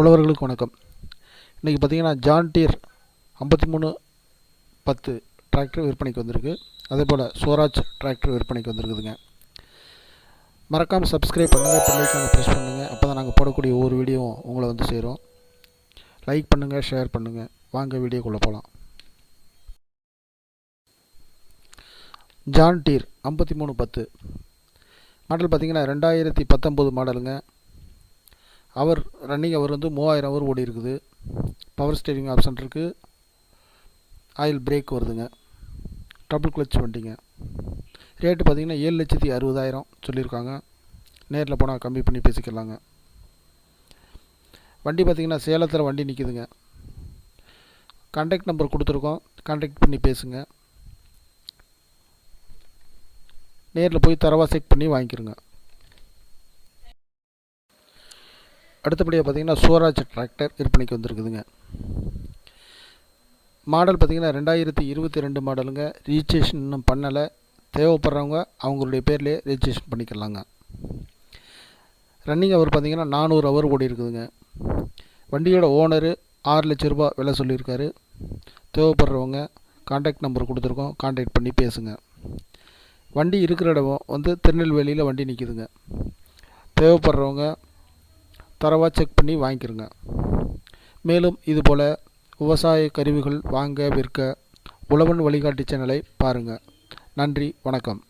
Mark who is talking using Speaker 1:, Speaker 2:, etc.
Speaker 1: உழவர்களுக்கு வணக்கம். இன்றைக்கி பார்த்தீங்கன்னா ஜான் டீர் ஐம்பத்தி மூணு பத்து டிராக்டர் விற்பனைக்கு வந்திருக்கு. அதே போல் ஸ்வராஜ் டிராக்டர் விற்பனைக்கு வந்திருக்குதுங்க. மறக்காமல் சப்ஸ்கிரைப் பண்ணுங்கள் பிள்ளைக்கான ப்ரெஸ் பண்ணுங்கள் அப்போ தான் நாங்கள் போடக்கூடிய ஒவ்வொரு வீடியோவும் உங்களை வந்து சேரும். லைக் பண்ணுங்கள் ஷேர் பண்ணுங்கள் வாங்க வீடியோக்குள்ளே போகலாம் ஜான் டீர் ஐம்பத்தி மூணு பத்து. மாடல் பார்த்தீங்கன்னா ரெண்டாயிரத்தி பத்தொம்போது மாடலுங்க. அவர் ரன்னிங் அவர் வந்து மூவாயிரம் அவர் ஓடி இருக்குது. பவர் ஸ்டேரிங் ஆப்ஷன் இருக்குது ஆயில் பிரேக் வருதுங்க. டபுள் கிளச் வண்டிங்க. ரேட்டு பார்த்தீங்கன்னா ஏழு லட்சத்தி அறுபதாயிரம் சொல்லியிருக்காங்க. நேரில் போனால் கம்மி பண்ணி பேசிக்கலாங்க. வண்டி பார்த்தீங்கன்னா சேலத்தில் வண்டி நிற்கிதுங்க கான்டாக்ட் நம்பர் கொடுத்துருக்கோம். கான்டாக்ட் பண்ணி பேசுங்க. நேரில் போய் தரவா செக் பண்ணி வாங்கிக்கிறோங்க. அடுத்தபடியாக பார்த்தீங்கன்னா சுவராஜ் டிராக்டர் விற்பனைக்கு வந்திருக்குதுங்க. மாடல் பார்த்தீங்கன்னா ரெண்டாயிரத்தி இருபத்தி ரெண்டு மாடலுங்க. ரிஜிஸ்ட்ரேஷன் இன்னும் பண்ணலை. தேவைப்படுறவங்க அவங்களுடைய பேர்லேயே ரிஜிஸ்ட்ரேஷன் பண்ணிக்கலாங்க. ரன்னிங் அவர் பார்த்திங்கன்னா நானூறு ஹவர் ஓடி இருக்குதுங்க. வண்டியோட ஓனரு ஆறு லட்ச ரூபா விலை சொல்லியிருக்காரு. தேவைப்படுறவங்க காண்டாக்ட் நம்பர் கொடுத்துருக்கோம். காண்டாக்ட் பண்ணி பேசுங்க. வண்டி இருக்கிற இடம் வந்து திருநெல்வேலியில் வண்டி நிற்கிதுங்க தேவைப்படுறவங்க தரவாக செக் பண்ணி வாங்கிக்கிறோங்க. மேலும் இதுபோல் விவசாய கருவிகள் வாங்க விற்க உழவன் வழிகாட்டி சேனலை பாருங்கள் நன்றி வணக்கம்.